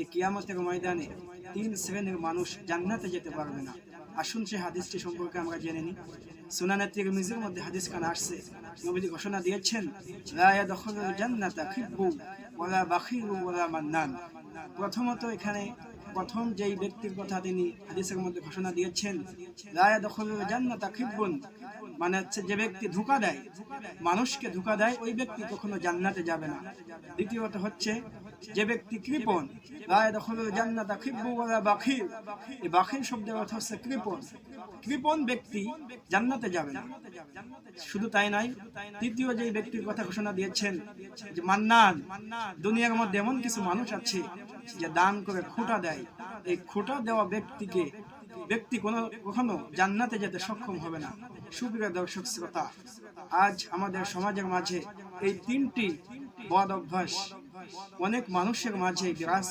যে কিয়ামতের ময়দানে তিন শ্রেণির মানুষ জান্নাতে যেতে পারবে না। আসুন সে হাদিসটি সম্পর্কে আমরা জেনে নিই। সুনানে তিরমিজির মধ্যে হাদিস খান আসছে। নবীজি ঘোষণা দিয়েছেন, লা ইয়াদখুলুল জান্নাতা খিব্বু ওয়ালা বাখিরু ওয়ালা মান্নান। প্রথমত এখানে প্রথম যেই ব্যক্তির কথা তিনি হাদিসের মধ্যে ঘোষণা দিয়েছেন, লা ইয়াদখুলুল জান্নাতা খিব্বুন। মানে হচ্ছে যে ব্যক্তি ধোকা দেয়, মানুষকে ধোকা দেয়, ওই ব্যক্তি কখনো জান্নাতে যাবে না। দ্বিতীয়ত হচ্ছে যে ব্যক্তি কৃপণ রায় দখল জান্নাতা বাখির এই বাখির শব্দের অর্থ হচ্ছে কৃপণ। কৃপণ ব্যক্তি জান্নাতে যাবে শুধু তাই নয়, তৃতীয় যে ব্যক্তির কথা ঘোষণা দিয়েছেন যে মান্নান, দুনিয়ার মধ্যে এমন কিছু মানুষ আছে যে দান করে খোঁটা দেয়। এই খোঁটা দেওয়া ব্যক্তিকে, ব্যক্তি কোনো, কখনো জান্নাতে যেতে সক্ষম হবে না। সুপ্রিয় দর্শক শ্রোতা, আজ আমাদের সমাজের মাঝে এই তিনটি বদ অভ্যাস অনেক মানুষের মাঝে বিরাজ